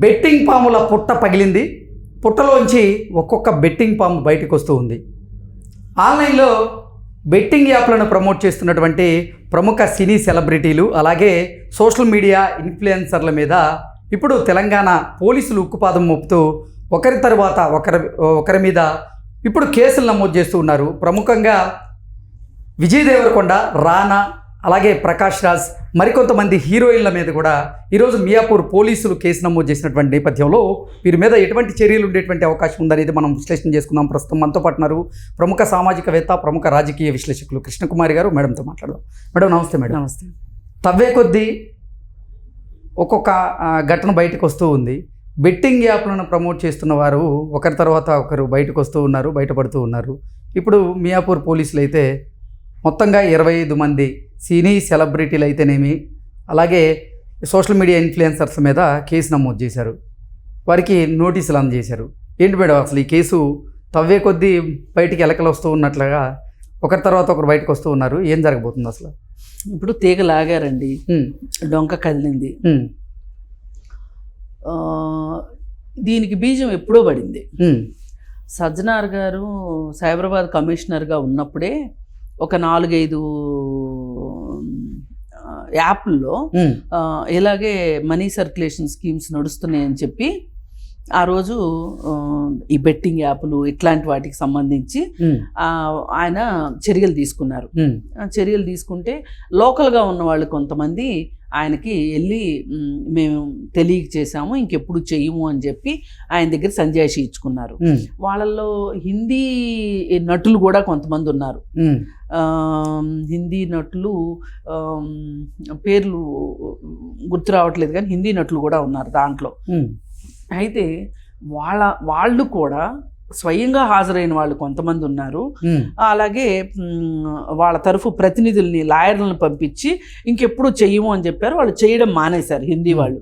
Betting పాముల పుట్ట పగిలింది. పుట్టలోంచి ఒక్కొక్క బెట్టింగ్ పాము బయటకు వస్తూ ఉంది. ఆన్లైన్లో బెట్టింగ్ యాప్లను ప్రమోట్ చేస్తున్నటువంటి ప్రముఖ సినీ సెలబ్రిటీలు అలాగే సోషల్ మీడియా ఇన్ఫ్లుయెన్సర్ల మీద ఇప్పుడు తెలంగాణ పోలీసులు ఉక్కుపాదం మోపుతూ ఒకరి తర్వాత ఒకరి ఒకరి మీద ఇప్పుడు కేసులు నమోదు చేస్తూ ఉన్నారు. ప్రముఖంగా విజయ్ దేవరకొండ రానా అలాగే ప్రకాష్ రాజ్ మరికొంతమంది హీరోయిన్ల మీద కూడా ఈరోజు మియాపూర్ పోలీసులు కేసు నమోదు చేసినటువంటి నేపథ్యంలో వీరి మీద ఎటువంటి చర్యలు ఉండేటువంటి అవకాశం ఉందనేది మనం విశ్లేషణ చేసుకుందాం. ప్రస్తుతం మనతో పాటు ఉన్నారు ప్రముఖ సామాజికవేత్త ప్రముఖ రాజకీయ విశ్లేషకులు కృష్ణకుమారి గారు. మేడంతో మాట్లాడదాం. మేడం నమస్తే మేడం. నమస్తే. తవ్వే కొద్దీ ఒక్కొక్క ఘటన బయటకు వస్తూ ఉంది. బెట్టింగ్ యాప్లను ప్రమోట్ చేస్తున్న వారు ఒకరి తర్వాత ఒకరు బయటకు వస్తూ ఉన్నారు బయటపడుతూ ఉన్నారు. ఇప్పుడు మియాపూర్ పోలీసులు అయితే మొత్తంగా ఇరవై ఐదు మంది సినీ సెలబ్రిటీలు అయితేనేమి అలాగే సోషల్ మీడియా ఇన్ఫ్లుయెన్సర్స్ మీద కేసు నమోదు చేశారు. వారికి నోటీసులు అందజేశారు. ఏంటి మేడం అసలు ఈ కేసు తవ్వే కొద్దీ బయటికి ఎలకలు వస్తూ ఉన్నట్లుగా ఒకరి తర్వాత ఒకరు బయటకు వస్తూ ఉన్నారు. ఏం జరగబోతుంది అసలు? ఇప్పుడు తీగ లాగారండి. డొంక కదిలింది. దీనికి బీజం ఎప్పుడో పడింది. సజ్జనార్ గారు సైబరాబాద్ కమిషనర్గా ఉన్నప్పుడే ఒక నాలుగైదు యాప్ల్లో ఇలాగే మనీ సర్క్యులేషన్ స్కీమ్స్ నడుస్తున్నాయని చెప్పి ఆ రోజు ఈ బెట్టింగ్ యాప్లు ఇట్లాంటి వాటికి సంబంధించి ఆయన చర్యలు తీసుకున్నారు. చర్యలు తీసుకుంటే లోకల్గా ఉన్న వాళ్ళు కొంతమంది ఆయనకి వెళ్ళి "మ్, మేము తెలియక చేశాము ఇంకెప్పుడు చెయ్యము అని చెప్పి ఆయన దగ్గర సంజాయిషి ఇచ్చుకున్నారు. వాళ్ళల్లో హిందీ నటులు కూడా కొంతమంది ఉన్నారు. హిందీ నటులు పేర్లు గుర్తు రావట్లేదు కానీ హిందీ నటులు కూడా ఉన్నారు దాంట్లో. అయితే వాళ్ళ వాళ్ళు కూడా స్వయంగా హాజరైన వాళ్ళు కొంతమంది ఉన్నారు. అలాగే వాళ్ళ తరఫు ప్రతినిధుల్ని లాయర్లను పంపించి ఇంకెప్పుడు చెయ్యము అని చెప్పారు. వాళ్ళు చేయడం మానేశారు హిందీ వాళ్ళు.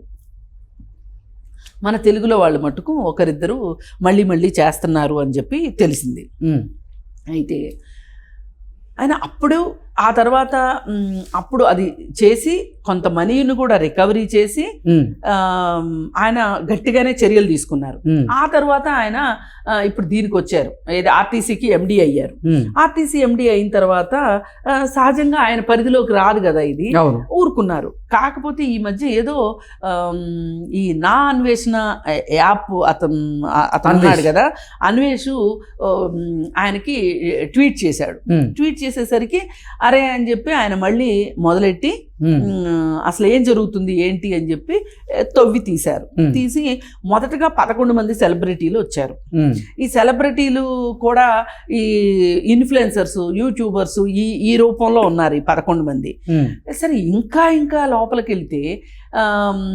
మన తెలుగులో వాళ్ళు మటుకు ఒకరిద్దరు మళ్ళీ మళ్ళీ చేస్తున్నారు అని చెప్పి తెలిసింది. అయితే ఆయన అప్పుడు ఆ తర్వాత అప్పుడు అది చేసి కొంత మనీని కూడా రికవరీ చేసి ఆయన గట్టిగానే చర్యలు తీసుకున్నారు. ఆ తర్వాత ఆయన ఇప్పుడు దీనికి వచ్చారు. ఏది ఆర్టీసీకి ఎండి అయ్యారు. ఆర్టీసీ ఎండి అయిన తర్వాత సహజంగా ఆయన పరిధిలోకి రాదు కదా ఇది. ఊరుకున్నారు. కాకపోతే ఈ mధ్య ఏదో ఈ నా అన్వేషణ యాప్ అతను అతను అన్వేష్. ఉన్నాడు కదా అన్వేషు ఆయనకి ట్వీట్ చేశాడు. ట్వీట్ చేసేసరికి అరే అని చెప్పి ఆయన మళ్ళీ మొదలెట్టి అసలు ఏం జరుగుతుంది ఏంటి అని చెప్పి తవ్వి తీశారు. తీసి మొదటగా పదకొండు మంది సెలబ్రిటీలు వచ్చారు. ఈ సెలబ్రిటీలు కూడా ఈ ఇన్ఫ్లుయెన్సర్స్ యూట్యూబర్స్ ఈ ఈ రూపంలో ఉన్నారు ఈ పదకొండు మంది. సరే ఇంకా ఇంకా లోపలికి వెళ్తే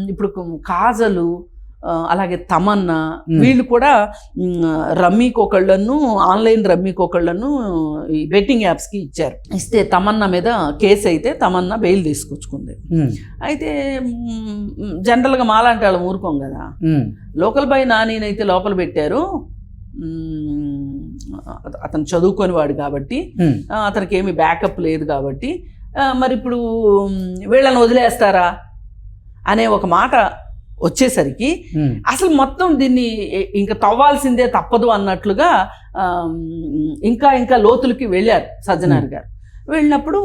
ఇప్పుడు కాజలు అలాగే తమన్నా. వీళ్ళు కూడా రమ్మీకి ఒకళ్ళను ఆన్లైన్ రమ్మీకి ఒకళ్ళను ఈ బెట్టింగ్ యాప్స్కి ఇచ్చారు. ఇస్తే తమన్నా మీద కేసు అయితే తమన్నా బెయిల్ తీసుకొచ్చుకుంది. అయితే జనరల్గా మాలాంటి వాళ్ళం ఊరుకోం కదా. లోకల్ బై నానినైతే లోపల పెట్టారు. అతను చదువుకొని వాడు కాబట్టి అతనికి ఏమి బ్యాకప్ లేదు కాబట్టి మరి ఇప్పుడు వీళ్ళని వదిలేస్తారా? అనే ఒక మాట వచ్చేసరికి అసలు మొత్తం దీన్ని ఇంకా తవ్వాల్సిందే తప్పదు అన్నట్లుగా ఇంకా ఇంకా లోతులకి వెళ్ళారు సజ్జనార్ గారు. వెళ్ళినప్పుడు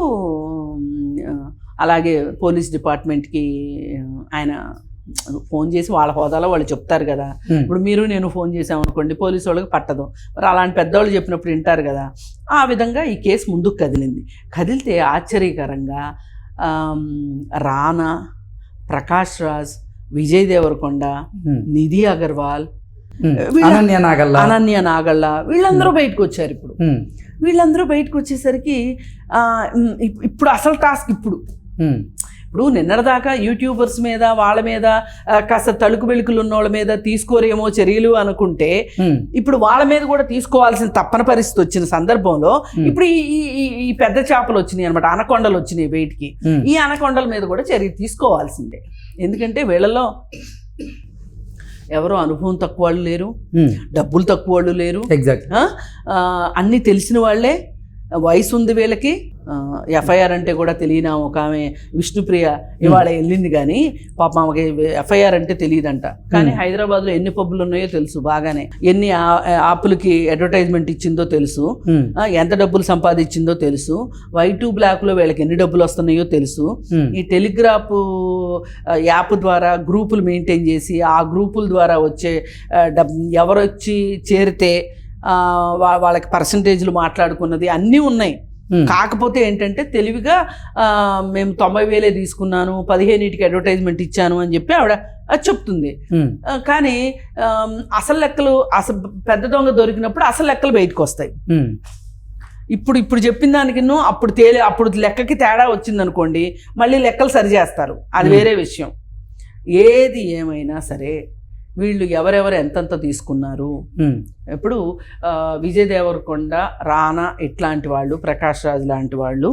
అలాగే పోలీస్ డిపార్ట్మెంట్కి ఆయన ఫోన్ చేసి వాళ్ళ హోదాలో వాళ్ళు చెప్తారు కదా ఇప్పుడు మీరు నేను ఫోన్ చేసాం అనుకోండి పోలీసు వాళ్ళకి పట్టదు. మరి అలాంటి పెద్దవాళ్ళు చెప్పినప్పుడు వింటారు కదా. ఆ విధంగా ఈ కేసు ముందుకు కదిలింది. కదిలితే ఆశ్చర్యకరంగా రానా ప్రకాష్ రాజ్ విజయ్ దేవరకొండ నిధి అగర్వాల్ అనన్య నాగల్లా అనన్య నాగళ్ళ వీళ్ళందరూ బయటకు వచ్చారు ఇప్పుడు. వీళ్ళందరూ బయటకు వచ్చేసరికి ఇప్పుడు అసలు టాస్క్ ఇప్పుడు. ఇప్పుడు నిన్నటిదాకా యూట్యూబర్స్ మీద వాళ్ళ మీద కాస్త తలుకు వెలుకులు ఉన్న వాళ్ళ మీద తీసుకోరేమో చర్యలు అనుకుంటే ఇప్పుడు వాళ్ళ మీద కూడా తీసుకోవాల్సిన తప్పని పరిస్థితి వచ్చిన సందర్భంలో. ఇప్పుడు ఈ పెద్ద చేపలు వచ్చినాయి అనమాట అనకొండలు వచ్చినాయి బయటికి. ఈ అనకొండల మీద కూడా చర్య తీసుకోవాల్సిందే. ఎందుకంటే వీళ్ళలో ఎవరో అనుభవం తక్కువ వాళ్ళు లేరు డబ్బులు తక్కువ వాళ్ళు లేరు. ఎగ్జాక్ట్ అన్నీ తెలిసిన వాళ్ళే వయసు ఉంది వీళ్ళకి ఎఫ్ఐఆర్ అంటే కూడా తెలియని ఒక ఆమె విష్ణుప్రియ ఇవాళ వెళ్ళింది కానీ పాప ఆమెకి ఎఫ్ఐఆర్ అంటే తెలియదంట. కానీ హైదరాబాద్లో ఎన్ని పబ్బులు ఉన్నాయో తెలుసు బాగానే. ఎన్ని ఆ- యాప్లకి అడ్వర్టైజ్మెంట్ ఇచ్చిందో తెలుసు. ఎంత డబ్బులు సంపాదించిందో తెలుసు. వైట్ టు బ్లాక్లో వీళ్ళకి ఎన్ని డబ్బులు వస్తున్నాయో తెలుసు. ఈ టెలిగ్రాఫ్ యాప్ ద్వారా గ్రూపులు మెయింటైన్ చేసి ఆ గ్రూపుల ద్వారా వచ్చే ఆ, డబ్ ఎవరు వచ్చి చేరితే వా- వాళ్ళకి పర్సంటేజ్లు మాట్లాడుకున్నది అన్నీ ఉన్నాయి. కాకపోతే ఏంటంటే తెలివిగా మేము తొంభై వేలే తీసుకున్నాను పదిహేనుటికి అడ్వర్టైజ్మెంట్ ఇచ్చాను అని చెప్పి ఆవిడ అది చెప్తుంది. కానీ అసలు లెక్కలు అసలు పెద్ద దొంగ దొరికినప్పుడు అసలు లెక్కలు బయటకు వస్తాయి. ఇప్పుడు ఇప్పుడు చెప్పిన దానికి అప్పుడు తేలి అప్పుడు లెక్కకి తేడా వచ్చింది అనుకోండి మళ్ళీ లెక్కలు సరి చేస్తారు అది. వేరే విషయం. ఏది ఏమైనా సరే వీళ్ళు ఎవరెవరు ఎంతెంత తీసుకున్నారు? ఇప్పుడు విజయ్ దేవరకొండ రానా ఇట్లాంటి వాళ్ళు ప్రకాష్ రాజ్ లాంటి వాళ్ళు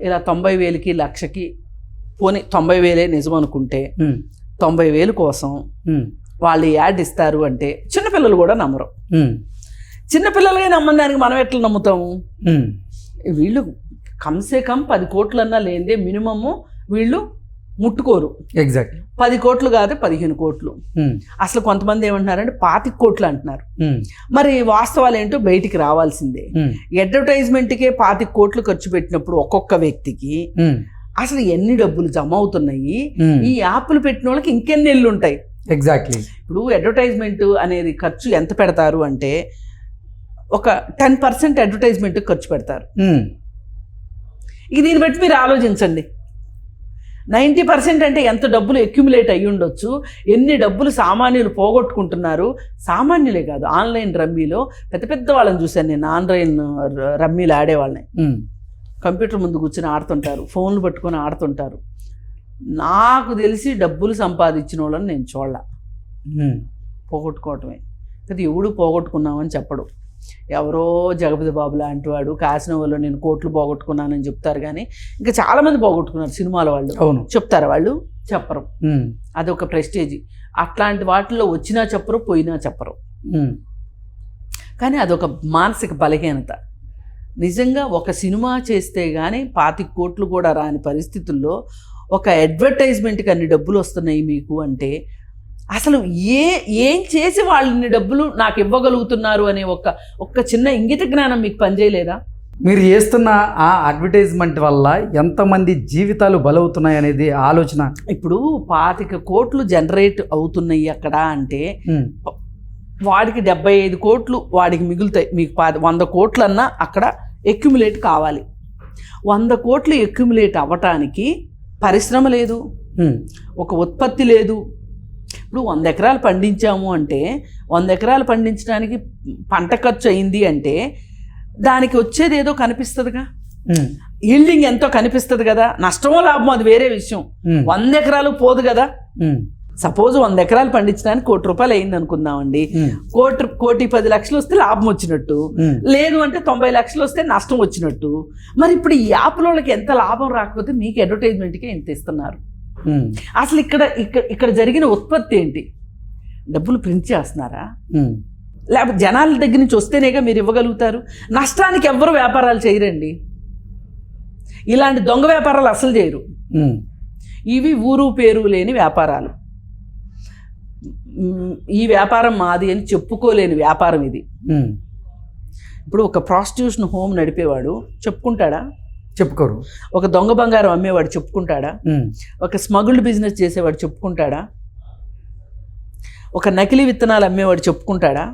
ఇలా తొంభై వేలకి లక్షకి పోనీ తొంభై వేలే నిజం అనుకుంటే తొంభై వేలు కోసం వాళ్ళు యాడ్ ఇస్తారు అంటే చిన్నపిల్లలు కూడా నమ్మరు. ఉమ్, చిన్నపిల్లలే నమ్మని దానికి మనం ఎట్లా నమ్ముతాము? వీళ్ళు కమ్సే కమ్ పది కోట్లన్నా లేనిదే మినిమము వీళ్ళు ముట్టుకోరు. ఎగ్జాక్ట్ పది కోట్లు కాదు పదిహేను కోట్లు. ఉమ్, అసలు కొంతమంది ఏమంటున్నారంటే పాతిక కోట్లు అంటున్నారు. ఉమ్, మరి వాస్తవాలు ఏంటో బయటికి రావాల్సిందే. అడ్వర్టైజ్మెంట్కే పాతిక కోట్లు ఖర్చు పెట్టినప్పుడు ఒక్కొక్క వ్యక్తికి అసలు ఎన్ని డబ్బులు జమ అవుతున్నాయి? ఈ యాప్లు పెట్టిన వాళ్ళకి ఇంకెన్ని నెలలు ఉంటాయి? ఎగ్జాక్ట్లీ ఇప్పుడు అడ్వర్టైజ్మెంట్ అనేది ఖర్చు ఎంత పెడతారు అంటే ఒక టెన్ పర్సెంట్ అడ్వర్టైజ్మెంట్ ఖర్చు పెడతారు. ఇక దీన్ని బట్టి మీరు ఆలోచించండి. నైంటీ పర్సెంట్ అంటే ఎంత డబ్బులు అక్యుములేట్ అయ్యి ఉండొచ్చు? ఎన్ని డబ్బులు సామాన్యులు పోగొట్టుకుంటున్నారు? సామాన్యులే కాదు ఆన్లైన్ రమ్మీలో పెద్ద పెద్ద వాళ్ళని చూశాను నేను ఆన్లైన్ రమ్మీలు ఆడేవాళ్ళని. కంప్యూటర్ ముందు కూర్చొని ఆడుతుంటారు ఫోన్లు పట్టుకొని ఆడుతుంటారు. నాకు తెలిసి డబ్బులు సంపాదించిన వాళ్ళని నేను చూడాల. పోగొట్టుకోవటమే. అది ఎవడు పోగొట్టుకున్నామని చెప్పడు. ఎవరో జగపతి బాబు లాంటి వాడు కాసిన వాళ్ళు నేను కోట్లు పోగొట్టుకున్నానని చెప్తారు కానీ ఇంకా చాలామంది పోగొట్టుకున్నారు సినిమాల వాళ్ళు. అవును. చెప్తారు వాళ్ళు? చెప్పరు. అదొక ప్రెస్టేజ్. అట్లాంటి వాటిల్లో వచ్చినా చెప్పరు పోయినా చెప్పరు. కానీ అదొక మానసిక బలహీనత. నిజంగా ఒక సినిమా చేస్తే కానీ పాతి కోట్లు కూడా రాని పరిస్థితుల్లో ఒక అడ్వర్టైజ్మెంట్కి అన్ని డబ్బులు వస్తున్నాయి మీకు అంటే అసలు ఏ ఏం చేసి వాళ్ళు ఇన్ని డబ్బులు నాకు ఇవ్వగలుగుతున్నారు అనే ఒక ఒక్క చిన్న ఇంగిత జ్ఞానం మీకు పనిచేయలేదా? మీరు చేస్తున్న ఆ అడ్వర్టైజ్మెంట్ వల్ల ఎంతమంది జీవితాలు బలవుతున్నాయి అనేది ఆలోచన. ఇప్పుడు పాతిక కోట్లు జనరేట్ అవుతున్నాయి అక్కడ అంటే వాడికి డెబ్బై ఐదు కోట్లు వాడికి మిగులుతాయి. మీకు పా వంద కోట్లన్నా అక్కడ ఎక్యుములేట్ కావాలి. వంద కోట్లు ఎక్యుములేట్ అవ్వటానికి పరిశ్రమ లేదు. ఒక ఉత్పత్తి లేదు. ఇప్పుడు వంద ఎకరాలు పండించాము అంటే వంద ఎకరాలు పండించడానికి పంట ఖర్చు అయింది అంటే దానికి వచ్చేది ఏదో కనిపిస్తుందిగా? ఈల్డింగ్ ఎంతో కనిపిస్తుంది కదా? నష్టమో లాభమో అది వేరే విషయం. వంద ఎకరాలు పోదు కదా? సపోజ్ వంద ఎకరాలు పండించడానికి కోటి రూపాయలు అయింది అనుకుందామండి. కోటి కోటి పది లక్షలు వస్తే లాభం వచ్చినట్టు. లేదు అంటే తొంభై లక్షలు వస్తే నష్టం వచ్చినట్టు. మరి ఇప్పుడు ఈ యాప్ల వాళ్ళకి ఎంత లాభం రాకపోతే మీకు అడ్వర్టైజ్మెంట్కే ఎంత ఇస్తున్నారు. అసలు ఇక్కడ ఇక్కడ ఇక్కడ జరిగిన ఉత్పత్తి ఏంటి? డబ్బులు ప్రింట్ చేస్తున్నారా? లేకపోతే జనాల దగ్గర నుంచి వస్తేనేగా మీరు ఇవ్వగలుగుతారు? నష్టానికి ఎవ్వరు వ్యాపారాలు చేయరండి. ఇలాంటి దొంగ వ్యాపారాలు అసలు చేయరు. ఇవి ఊరు పేరు లేని వ్యాపారాలు. ఈ వ్యాపారం మాది అని చెప్పుకోలేని వ్యాపారం ఇది. ఇప్పుడు ఒక ప్రాస్టిట్యూషన్ హోమ్ నడిపేవాడు చెప్పుకుంటాడా? చెప్పుకోరు. ఒక దొంగ బంగారం అమ్మేవాడు చెప్పుకుంటాడా? ఒక స్మగుల్డ్ బిజినెస్ చేసేవాడు చెప్పుకుంటాడా? ఒక నకిలీ విత్తనాలు అమ్మేవాడు చెప్పుకుంటాడా?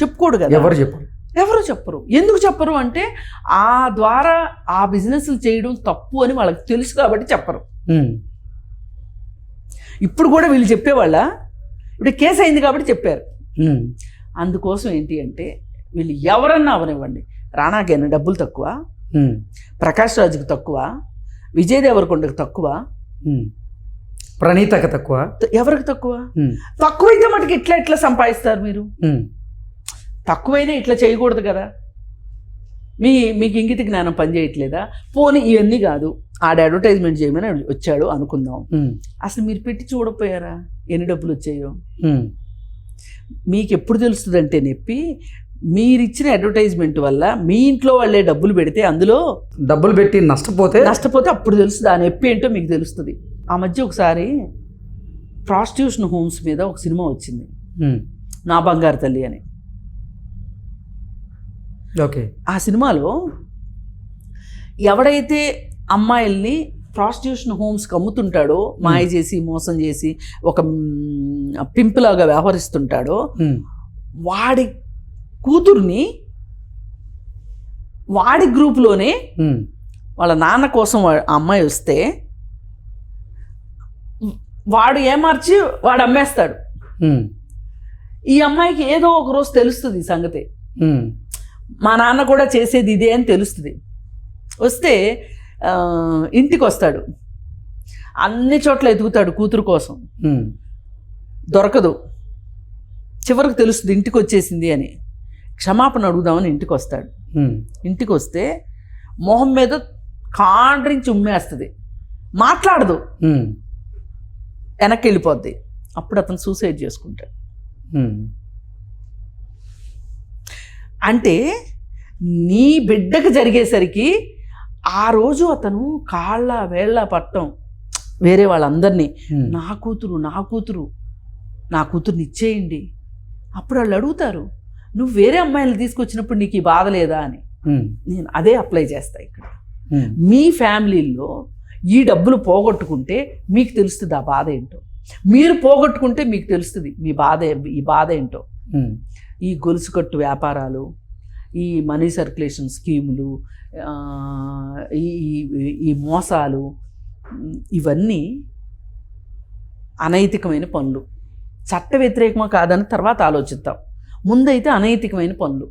చెప్పుకోడు కదా. ఎవరు చెప్పరు. ఎవరు చెప్పరు. ఎందుకు చెప్పరు అంటే ఆ ద్వారా ఆ బిజినెస్లు చేయడం తప్పు అని వాళ్ళకి తెలుసు కాబట్టి చెప్పరు. ఇప్పుడు కూడా వీళ్ళు చెప్పేవాళ్ళ? ఇప్పుడు కేసు అయింది కాబట్టి చెప్పారు. అందుకోసం ఏంటి అంటే వీళ్ళు ఎవరన్నా అవనివ్వండి. రాణాకైనా డబ్బులు తక్కువ. ప్రకాష్ రాజుకి తక్కువ విజయ్ దేవరకొండకి తక్కువ. ప్రణీతకు తక్కువ. ఎవరికి తక్కువ? తక్కువైతే మటుకు ఇట్లా ఎట్లా సంపాదిస్తారు మీరు? తక్కువైనా ఇట్లా చేయకూడదు కదా. మీ మీకు ఇంగిత జ్ఞానం పనిచేయట్లేదా? పోనీ ఇవన్నీ కాదు. ఆడ అడ్వర్టైజ్మెంట్ చేయమని వచ్చాడు అనుకుందాం. అసలు మీరు పెట్టి చూడకపోయారా ఎన్ని డబ్బులు వచ్చాయో? మీకు ఎప్పుడు తెలుస్తుందంటే నొప్పి మీరు ఇచ్చిన అడ్వర్టైజ్మెంట్ వల్ల మీ ఇంట్లో వాళ్ళే డబ్బులు పెడితే అందులో డబ్బులు పెట్టి నష్టపోతే నష్టపోతే అప్పుడు తెలుస్తుంది. ఆ నొప్పి ఏంటో మీకు తెలుస్తుంది. ఆ మధ్య ఒకసారి ప్రాస్టిట్యూషన్ హోమ్స్ మీద ఒక సినిమా వచ్చింది. నా బంగారు తల్లి అని. ఓకే. ఆ సినిమాలో ఎవడైతే అమ్మాయిల్ని ప్రాస్టిట్యూషన్ హోమ్స్కి అమ్ముతుంటాడో మాయ చేసి మోసం చేసి ఒక పింపులాగా వ్యవహరిస్తుంటాడో వాడి కూతుర్ని వాడి గ్రూప్లోనే వాళ్ళ నాన్న కోసం అమ్మాయి వస్తే వాడు ఏమార్చి వాడు అమ్మేస్తాడు. ఈ అమ్మాయికి ఏదో ఒక రోజు తెలుస్తుంది ఈ సంగతి. మా నాన్న కూడా చేసేది ఇదే అని తెలుస్తుంది. వస్తే ఇంటికి వస్తాడు. అన్ని చోట్ల ఎదుగుతాడు కూతురు కోసం. దొరకదు. చివరికి తెలుస్తుంది ఇంటికి వచ్చేసింది అని. క్షమాపణ అడుగుదామని ఇంటికి వస్తాడు ఇంటికి వస్తే మొహం మీద కాండ్రించి ఉమ్మేస్తుంది. మాట్లాడదు. వెనక్కి వెళ్ళిపోద్ది అప్పుడు అతను సూసైడ్ చేసుకుంటాడు. అంటే నీ బిడ్డకు జరిగేసరికి ఆ రోజు అతను కాళ్ళ వేళ్ళ పట్టం వేరే వాళ్ళందరినీ నా కూతురు నా కూతురు నా కూతురుని ఇచ్చేయండి. అప్పుడు వాళ్ళు అడుగుతారు. నువ్వు వేరే అమ్మాయిలు తీసుకొచ్చినప్పుడు నీకు ఈ బాధ లేదా అని. నేను అదే అప్లై చేస్తా ఇక్కడ. మీ ఫ్యామిలీలో ఈ డబ్బులు పోగొట్టుకుంటే మీకు తెలుస్తుంది ఆ బాధ ఏంటో. మీరు పోగొట్టుకుంటే మీకు తెలుస్తుంది మీ బాధ ఈ బాధ ఏంటో. ఈ గొలుసు కట్టు వ్యాపారాలు ఈ మనీ సర్క్యులేషన్ స్కీములు ఈ ఈ- మోసాలు ఇవన్నీ అనైతికమైన పనులు. చట్ట వ్యతిరేకమా కాదని తర్వాత ఆలోచిద్దాం. ముందైతే అనైతికమైన పనులు.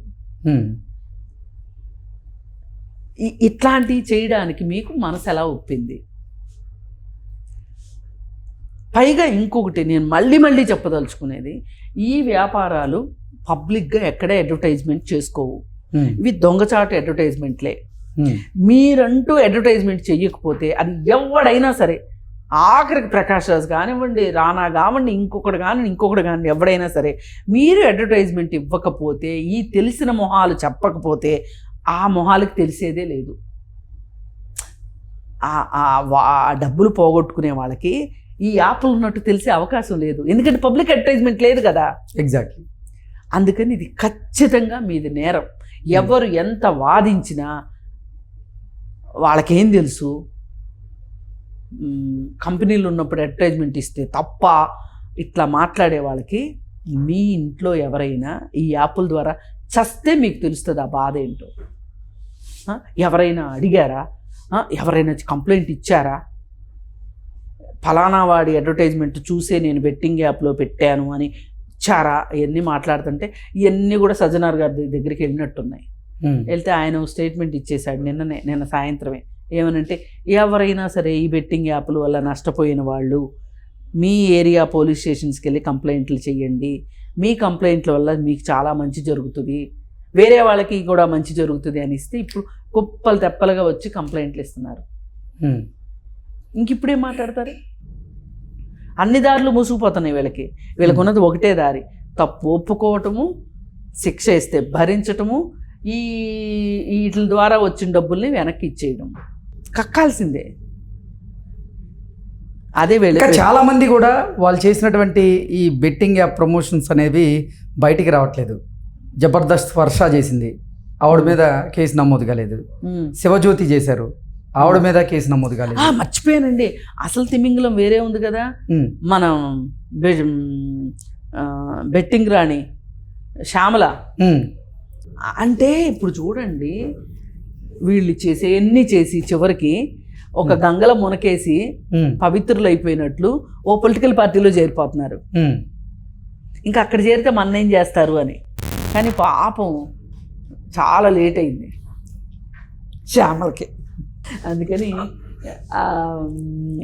ఇట్లాంటివి చేయడానికి మీకు మనసు ఎలా ఒప్పింది? పైగా ఇంకొకటి నేను మళ్ళీ మళ్ళీ చెప్పదలుచుకునేది ఈ వ్యాపారాలు పబ్లిక్గా ఎక్కడే అడ్వర్టైజ్మెంట్ చేసుకోవు. ఇవి దొంగచాటు అడ్వర్టైజ్మెంట్లే. మీరంటూ అడ్వర్టైజ్మెంట్ చెయ్యకపోతే అది ఎవడైనా సరే ఆఖరికి ప్రకాష్ రాజ్ కానివ్వండి రానా కానివ్వండి ఇంకొకటి కానివ్వండి ఇంకొకటి కానివ్వండి ఎవడైనా సరే మీరు అడ్వర్టైజ్మెంట్ ఇవ్వకపోతే ఈ తెలిసిన మొహాలు చెప్పకపోతే ఆ మొహాలకు తెలిసేదే లేదు. ఆ- డబ్బులు పోగొట్టుకునే వాళ్ళకి ఈ యాప్లు ఉన్నట్టు తెలిసే అవకాశం లేదు. ఎందుకంటే పబ్లిక్ అడ్వర్టైజ్మెంట్ లేదు కదా. ఎగ్జాక్ట్లీ అందుకని ఇది ఖచ్చితంగా మీది నేరం. ఎవరు ఎంత వాదించినా వాళ్ళకేం తెలుసు? కంపెనీలు ఉన్నప్పుడు అడ్వర్టైజ్మెంట్ ఇస్తే తప్ప ఇట్లా మాట్లాడే వాళ్ళకి మీ ఇంట్లో ఎవరైనా ఈ యాప్ల ద్వారా చస్తే మీకు తెలుస్తుంది ఆ బాధ ఏంటో. ఎవరైనా అడిగారా? ఎవరైనా కంప్లైంట్ ఇచ్చారా? ఫలానా వాడి అడ్వర్టైజ్మెంట్ చూసే నేను బెట్టింగ్ యాప్లో పెట్టాను అని ఇచ్చారా? ఇవన్నీ మాట్లాడుతుంటే ఇవన్నీ కూడా సజ్జనార్ గారి దగ్గ- దగ్గరికి వెళ్ళినట్టున్నాయి. వెళ్తే ఆయన స్టేట్మెంట్ ఇచ్చేశాడు నిన్ననే నిన్న సాయంత్రమే. ఏమనంటే ఎవరైనా సరే ఈ బెట్టింగ్ యాప్ల వల్ల నష్టపోయిన వాళ్ళు మీ ఏరియా పోలీస్ స్టేషన్స్కి వెళ్ళి కంప్లైంట్లు చేయండి మీ కంప్లైంట్ల వల్ల మీకు చాలా మంచి జరుగుతుంది. వేరే వాళ్ళకి కూడా మంచి జరుగుతుంది అని ఇస్తే ఇప్పుడు కుప్పలు తెప్పలుగా వచ్చి కంప్లైంట్లు ఇస్తున్నారు. ఇంక ఇప్పుడేం మాట్లాడతారు? అన్ని దారులు మూసుకుపోతున్నాయి వీళ్ళకి. వీళ్ళకి ఉన్నది ఒకటే దారి. తప్పు ఒప్పుకోవటము శిక్ష ఇస్తే భరించటము ఈ వీటి ద్వారా వచ్చిన డబ్బుల్ని వెనక్కి ఇచ్చేయడం కక్కాల్సిందే. అదే వీళ్ళ ఇంకా చాలా మంది కూడా వాళ్ళు చేసినటువంటి ఈ బెట్టింగ్ యాప్ ప్రమోషన్స్ అనేవి బయటికి రావట్లేదు. జబర్దస్త్ వర్ష చేసింది. ఆవిడ మీద కేసు నమోదు కాలేదు. శివజ్యోతి చేశారు. ఆవిడ మీద కేసు నమోదు కాలేదు. మర్చిపోయానండి. అసలు తిమింగలం వేరే ఉంది కదా. మనం బెట్టింగ్ రాణి శ్యామల. అంటే ఇప్పుడు చూడండి వీళ్ళు చేసే ఎన్ని చేసి చివరికి ఒక గంగల మునకేసి పవిత్రులు అయిపోయినట్లు ఓ పొలిటికల్ పార్టీలో చేరిపోతున్నారు. ఇంకా అక్కడ చేరితే మన ఏం చేస్తారు అని. కానీ పాపం చాలా లేట్ అయింది. శ్యామలకి. అందుకని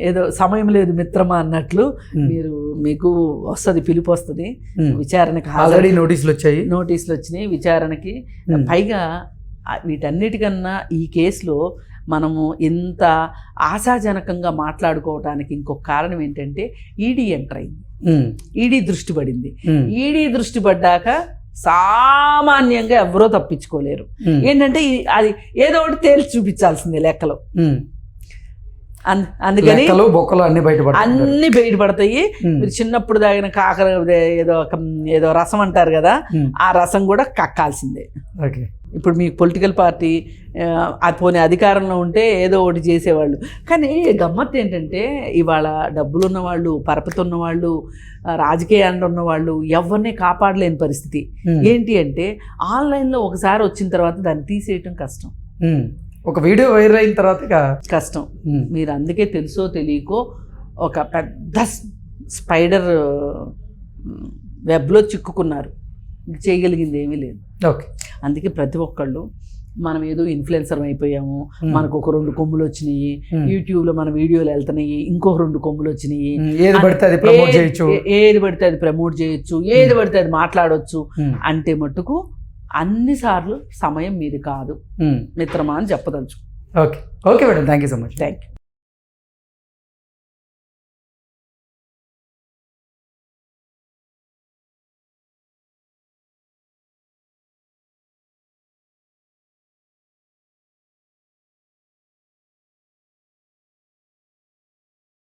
ఏదో సమయం లేదు మిత్రమా అన్నట్లు మీరు మీకు వస్తుంది పిలుపు వస్తుంది. విచారణకి ఆల్రెడీ నోటీసులు వచ్చాయి. నోటీసులు వచ్చినాయి. విచారణకి పైగా వీటన్నిటికన్నా ఈ కేసులో మనము ఇంత ఆశాజనకంగా మాట్లాడుకోవటానికి ఇంకొక కారణం ఏంటంటే ఈడీ ఎంటర్ అయింది. ఈడీ దృష్టి పడింది. ఈడీ దృష్టి పడ్డాక సామాన్యంగా ఎవరో తప్పించుకోలేరు. ఏంటంటే అది ఏదో ఒకటి తేల్చి చూపించాల్సిందే లెక్కలో. అందుకని బొక్కలు అన్ని బయటపడతాయి అన్ని బయటపడతాయి. మీరు చిన్నప్పుడు తాగిన కాకర ఏదో ఏదో రసం అంటారు కదా ఆ రసం కూడా కక్కాల్సిందే. ఓకే. ఇప్పుడు మీకు పొలిటికల్ పార్టీ అది పోనీ అధికారంలో ఉంటే ఏదో ఒకటి చేసేవాళ్ళు. కానీ గమ్మత్తు ఏంటంటే ఇవాళ డబ్బులు ఉన్నవాళ్ళు పరపతి ఉన్నవాళ్ళు ఆ, రాజకీయాలు ఉన్నవాళ్ళు ఎవరిని కాపాడలేని పరిస్థితి. ఏంటి అంటే ఆన్లైన్లో ఒకసారి వచ్చిన తర్వాత దాన్ని తీసేయటం కష్టం. ఒక వీడియో వైరల్ అయిన తర్వాత కష్టం. మీరు అందుకే తెలుసో తెలియకో ఒక పెద్ద స్పైడర్ వెబ్లో చిక్కుకున్నారు. చేయగలిగింది ఏమీ లేదు. ఓకే. అందుకే ప్రతి ఒక్కళ్ళు మనం ఏదో ఇన్ఫ్లుయెన్సర్ అయిపోయాము మనకు ఒక రెండు కొమ్ములు వచ్చినాయి ఉమ్, యూట్యూబ్లో మన వీడియోలు వెళ్తున్నాయి ఇంకో రెండు కొమ్ములు వచ్చినాయి. ఏది పడితే అది ప్రమోట్ చేయొచ్చు. ఏది పడితే అది ప్రమోట్ చేయొచ్చు ఏది పడితే అది మాట్లాడొచ్చు అంటే మట్టుకు అన్నిసార్లు సమయం మీది కాదు. మిత్రమా అని చెప్పదలుచు okay. Okay madam. Thank you so much. Thank you